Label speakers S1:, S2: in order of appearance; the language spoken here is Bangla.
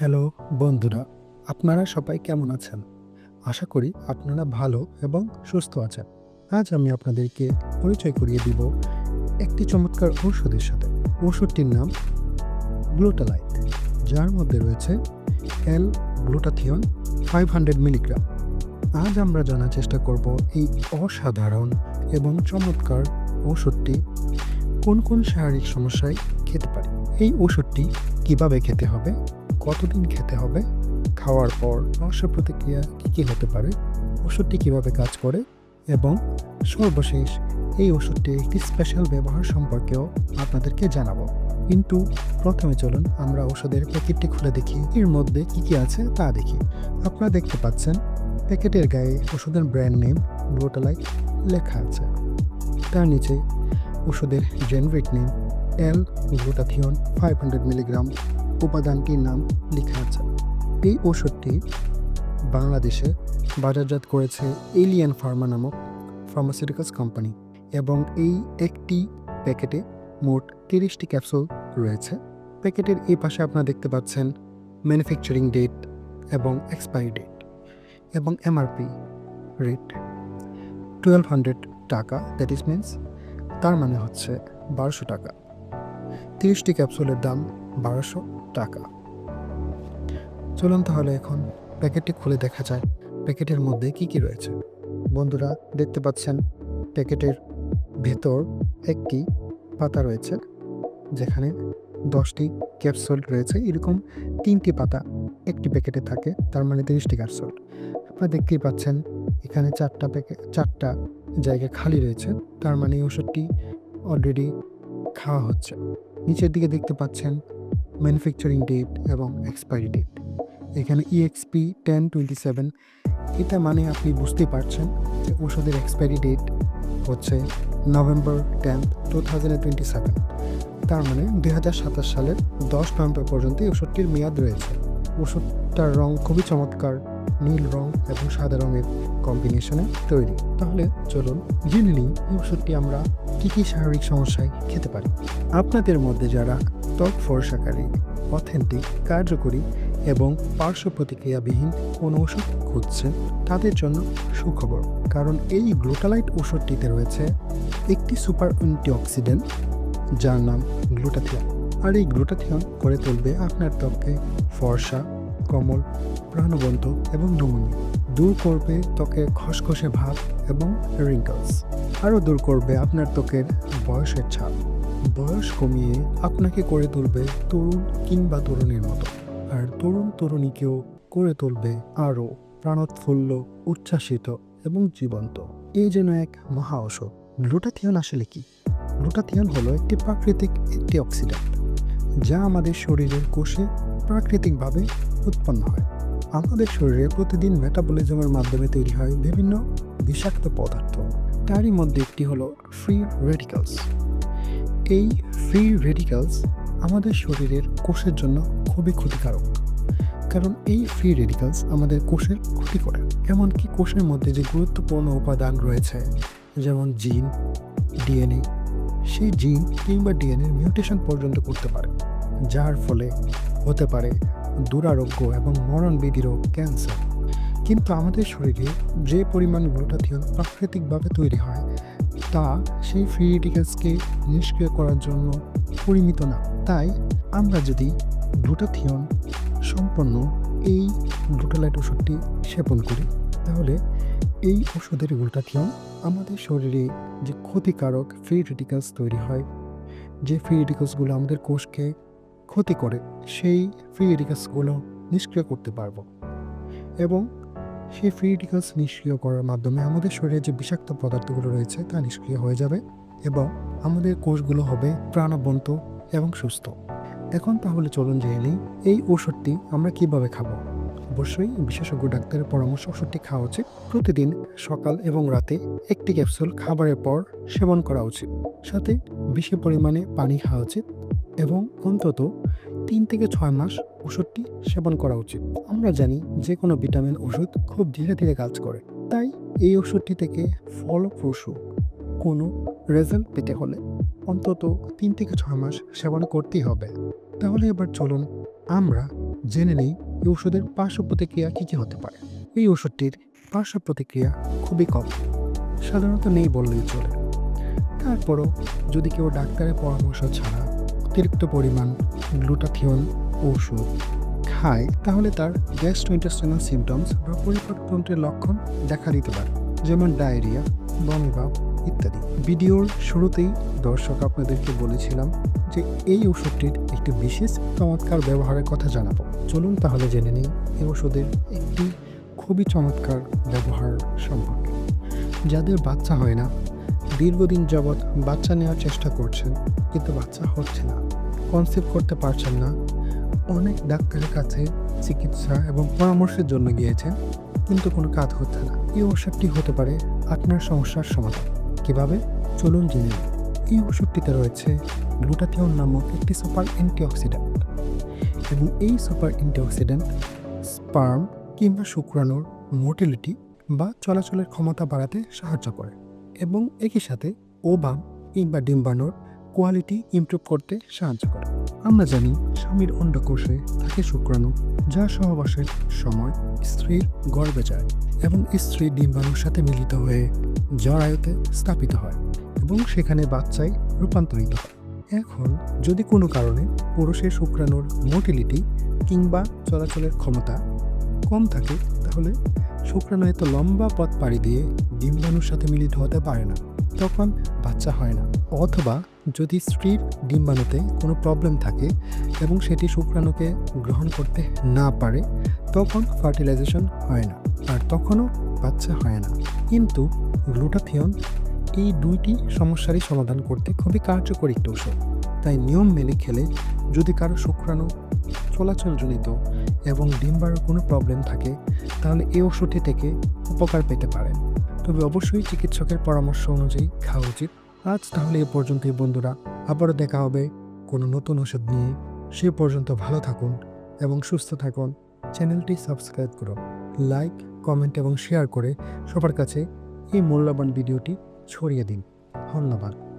S1: হ্যালো, বন্ধুরা, আপনারা সবাই কেমন আছেন? আশা করি আপনারা ভালো এবং সুস্থ আছেন। আজ আমি আপনাদেরকে পরিচয় করিয়ে দিব একটি চমৎকার ঔষধের সাথে। ঔষধটির নাম গ্লুটালাইট, যার মধ্যে রয়েছে L glutathione five hundred milligram আজ আমরা জানার চেষ্টা করব এই অসাধারণ এবং চমৎকার ঔষধটি কোন কোন শারীরিক সমস্যায় খেতে পারি। এই ওষুধটি কীভাবে খেতে হবে? কতদিন খেতে হবে, খাওয়ার পর পার্শ্ব প্রতিক্রিয়া কী কী হতে পারে, ওষুধটি কীভাবে কাজ করে এবং সর্বশেষ এই ওষুধটির একটি স্পেশাল ব্যবহার সম্পর্কেও আপনাদেরকে জানাব। কিন্তু প্রথমে চলুন আমরা ওষুধের প্যাকেটটি খুলে দেখি। এর মধ্যে কী কী আছে তা দেখি। আপনারা দেখতে পাচ্ছেন, প্যাকেটের গায়ে ওষুধের ব্র্যান্ড নেম গ্লোটালাইট লেখা আছে। তার নিচে ওষুধের generic name L glutathione five hundred milligram উপাদানটির নাম লেখা আছে। এই ওষুধটি বাংলাদেশে বাজারজাত করেছে এলিয়ান ফার্মা নামক ফার্মাসিউটিক্যালস কোম্পানি এবং এই একটি প্যাকেটে মোট তিরিশটি ক্যাপসুল রয়েছে। প্যাকেটের এই পাশে আপনারা দেখতে পাচ্ছেন ম্যানুফ্যাকচারিং ডেট এবং এক্সপায়ারি ডেট এবং এমআরপি রেট টুয়েলভ হান্ড্রেড টাকা, দ্যাট ইজ মিনস তার মানে হচ্ছে বারোশো টাকা। তিরিশটি ক্যাপসুলের দাম বারোশো টাকা। চলুন তাহলে এখন প্যাকেটটি খুলে দেখা যায় প্যাকেটের মধ্যে কি কি রয়েছে। বন্ধুরা, দেখতে পাচ্ছেন প্যাকেটের ভেতর একটি পাতা রয়েছে, যেখানে দশটি ক্যাপসুল রয়েছে। এরকম তিনটি পাতা একটি প্যাকেটে থাকে, তার মানে তিরিশটি ক্যাপসুল। আপনারা দেখতেই পাচ্ছেন, এখানে চারটা প্যাকেট চারটা জায়গা খালি রয়েছে, তার মানে এই ওষুধটি অলরেডি খাওয়া হচ্ছে। নিচের দিকে দেখতে পাচ্ছেন ম্যানুফ্যাকচারিং ডেট এবং এক্সপায়ারি ডেট। এখানে ইএক্সপি টেন টোয়েন্টি সেভেন এটা মানে আপনি বুঝতে পারছেন যে ওষুধের এক্সপায়ারি ডেট হচ্ছে November tenth two thousand twenty seven তার মানে দুই হাজার সাতাশ সালের দশ নভেম্বর পর্যন্ত এই ওষুধটির মেয়াদ রয়েছে। ওষুধটার রং খুবই চমৎকার নীল রং এবং সাদা রঙের কম্বিনেশনে তৈরি। তাহলে চলুন জেনে নিই এই ওষুধটি আমরা কী কী শারীরিক সমস্যায় খেতে পারি। আপনাদের মধ্যে যারা ত্বক ফর্সাকারী অথেন্টিক কার্যকরী এবং পার্শ্ব প্রতিক্রিয়াবিহীন কোনো ওষুধ খুঁজছেন, তাদের জন্য সুখবর। কারণ এই গ্লুটালাইট ওষুধটিতে রয়েছে একটি সুপার অ্যান্টিঅক্সিডেন্ট, যার নাম গ্লুটাথিয়ন। আর এই গ্লুটাথিয়ন করে তুলবে আপনার ত্বককে ফর্সা কোমল, প্রাণবন্ত এবং নমনীয়। দূর করবে ত্বকের খসখসে ভাব এবং রিঙ্কলস আরও দূর করবে আপনার ত্বকের বয়সের ছাপ। বয়স কমিয়ে আপনাকে করে তুলবে তরুণ কিংবা তরুণীর মতো। আর তরুণ তরুণীকেও করে তুলবে আরও প্রাণোৎফুল্ল, উচ্ছ্বাসিত এবং জীবন্ত। এই যেন এক মহা ঔষধ। গ্লুটাথিয়ন আসলে কি? গ্লুটাথিয়ন হলো একটি প্রাকৃতিক একটি অক্সিডেন্ট যা আমাদের শরীরের কোষে প্রাকৃতিকভাবে উৎপন্ন হয়। আমাদের শরীরে প্রতিদিন মেটাবলিজমের মাধ্যমে তৈরি হয় বিভিন্ন বিষাক্ত পদার্থ। তারই মধ্যে একটি হলো ফ্রি রেডিক্যালস এই ফ্রি রেডিক্যালস আমাদের শরীরের কোষের জন্য খুবই ক্ষতিকারক। কারণ এই ফ্রি রেডিক্যালস আমাদের কোষের ক্ষতি করে। এমনকি কোষের মধ্যে যে গুরুত্বপূর্ণ উপাদান রয়েছে, যেমন জিন ডিএনএ সেই জিন কিংবা ডিএনএর মিউটেশন পর্যন্ত করতে পারে। যার ফলে হতে পারে দুরারোগ্য এবং মরণবিধি রোগ ক্যান্সার। কিন্তু আমাদের শরীরে যে পরিমাণ গ্লুটাথিয়ন প্রাকৃতিকভাবে তৈরি হয়, তা সেই ফ্রি রেডিক্যালসকে নিষ্ক্রিয় করার জন্য পরিমিত না। তাই আমরা যদি গ্লুটাথিয়ন সম্পন্ন এই গ্লুটালাইট ওষুধটি সেবন করি, তাহলে এই ওষুধের গ্লুটাথিয়ন আমাদের শরীরে যে ক্ষতিকারক ফ্রি রেডিক্যালস তৈরি হয়, যে ফ্রি রেডিক্যালসগুলো আমাদের কোষকে ক্ষতি করে, সেই ফ্রি রেডিক্যালসগুলো নিষ্ক্রিয় করতে পারব। এবং সেই ফ্রি রেডিক্যালস নিষ্ক্রিয় করার মাধ্যমে আমাদের শরীরে যে বিষাক্ত পদার্থগুলো রয়েছে তা নিষ্ক্রিয় হয়ে যাবে এবং আমাদের কোষগুলো হবে প্রাণবন্ত এবং সুস্থ। এখন তাহলে চলুন জেনে নিই, এই ওষুধটি আমরা কীভাবে খাব? অবশ্যই বিশেষজ্ঞ ডাক্তারের পরামর্শ ওষুধটি খাওয়া উচিত। প্রতিদিন সকাল এবং রাতে একটি ক্যাপসুল খাবারের পর সেবন করা উচিত। সাথে বেশি পরিমাণে পানি খাওয়া উচিত। এবং অন্তত তিন থেকে ছয় মাস ওষুধটি সেবন করা উচিত। আমরা জানি যে কোনো ভিটামিন ওষুধ খুব ধীরে ধীরে কাজ করে। তাই এই ওষুধটি থেকে ফলপ্রসূ কোনো রেজাল্ট পেতে হলে অন্তত তিন থেকে ছয় মাস সেবন করতেই হবে। তাহলে এবার চলুন আমরা জেনে নেই এই ওষুধের পার্শ্ব প্রতিক্রিয়া কী কী হতে পারে। এই ওষুধটির পার্শ্ব প্রতিক্রিয়া খুবই কম। সাধারণত নেই বললেই চলে। তারপরও যদি কেউ ডাক্তারের পরামর্শ ছাড়া অতিরিক্ত পরিমাণ গ্লুটাথিয়ন ওষুধ খায়, তাহলে তার গ্যাস্ট্রোইন্টেস্টাইনাল সিমটমস বা পরিপাকতন্ত্রের লক্ষণ দেখা দিতে পারে, যেমন ডায়রিয়া বমিভাব ইত্যাদি। ভিডিওর শুরুতেই দর্শক আপনাদেরকে বলেছিলাম যে এই ওষুধটির একটি বিশেষ চমৎকার ব্যবহারের কথা জানাব। চলুন তাহলে জেনে নিই এই ওষুধের একটি খুবই চমৎকার ব্যবহার সম্পর্কে। যাদের বাচ্চা হয় না, দীর্ঘদিন যাবৎ বাচ্চা নেওয়ার চেষ্টা করছেন কিন্তু বাচ্চা হচ্ছে না। কনসেপ্ট করতে পারছেন না। অনেক ডাক্তারের কাছে চিকিৎসা এবং পরামর্শের জন্য গিয়েছেন কিন্তু কোনো কাজ হচ্ছে না। এই ওষুধটি হতে পারে আপনার সমস্যার সমাধান। কীভাবে? চলুন জেনে এই ওষুধটিতে রয়েছে গ্লুটাথিয়ন নামক একটি সুপার অ্যান্টিঅক্সিডেন্ট এবং এই সুপার অ্যান্টিঅক্সিডেন্ট স্পার্ম কিংবা শুক্রাণুর মোটিলিটি বা চলাচলের ক্ষমতা বাড়াতে সাহায্য করে এবং একই সাথে ওবাম কিংবা ডিম্বাণুর কোয়ালিটি ইমপ্রুভ করতে সাহায্য করে। আমরা জানি স্বামীর অন্ডকোষে থাকে শুক্রাণু, যা সহবাসের সময় স্ত্রীর গর্ভে যায় এবং স্ত্রী ডিম্বাণুর সাথে মিলিত হয়ে জরায়ুতে স্থাপিত হয় এবং সেখানে বাচ্চায় রূপান্তরিত হয়। এখন যদি কোনো কারণে পুরুষের শুক্রাণুর মোটিলিটি কিংবা চলাচলের ক্ষমতা কম থাকে, তাহলে শুক্রাণু এত লম্বা পথ পাড়ি দিয়ে ডিম্বাণুর সাথে মিলিত হতে পারে না। তখন বাচ্চা হয় না। অথবা যদি স্ত্রীর ডিম্বাণুতে কোনো প্রবলেম থাকে এবং সেটি শুক্রাণুকে গ্রহণ করতে না পারে, তখন ফার্টিলাইজেশন হয় না আর তখনও বাচ্চা হয় না। কিন্তু গ্লুটাথিয়ন এই দুইটি সমস্যারই সমাধান করতে খুবই কার্যকরী একটি ওষুধ তাই নিয়ম মেনে খেলে যদি কারও শুক্রাণু চলাচলজনিত এবং ডিম্বারও কোনো প্রবলেম থাকে, তাহলে এই ওষুধটি থেকে উপকার পেতে পারেন। তবে অবশ্যই চিকিৎসকের পরামর্শ অনুযায়ী খাওয়া উচিত। আজ তাহলে এ পর্যন্তই বন্ধুরা। আবারও দেখা হবে কোনো নতুন ওষুধ নিয়ে। সে পর্যন্ত ভালো থাকুন এবং সুস্থ থাকুন। চ্যানেলটি সাবস্ক্রাইব করুন লাইক, কমেন্ট এবং শেয়ার করে সবার কাছে এই মূল্যবান ভিডিওটি ছড়িয়ে দিন। ধন্যবাদ।